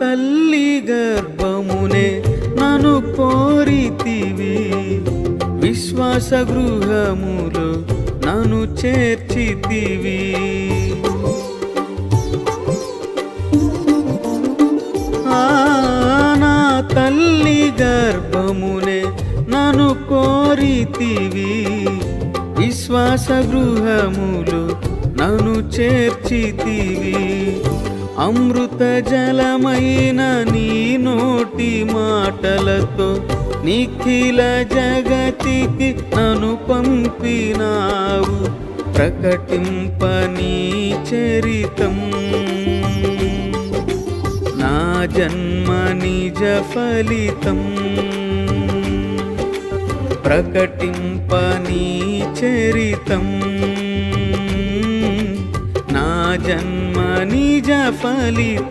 తల్లి గర్భమునే నను కోరితివి. విశ్వాస గృహములో నను చేర్చితివి. నా తల్లి గర్భమునే నను కోరితివి. విశ్వాస గృహములు నన్ను చేర్చితివి. అమృత జలమైన నీ నోటి మాటలతో నిఖిల జగతికి నను పంపినావు. ప్రకటింపనీ చరితం. నా జన్మ నిజ ఫలితం. ప్రకటింపనీ చరితం. జన్మ నిజ ఫలితం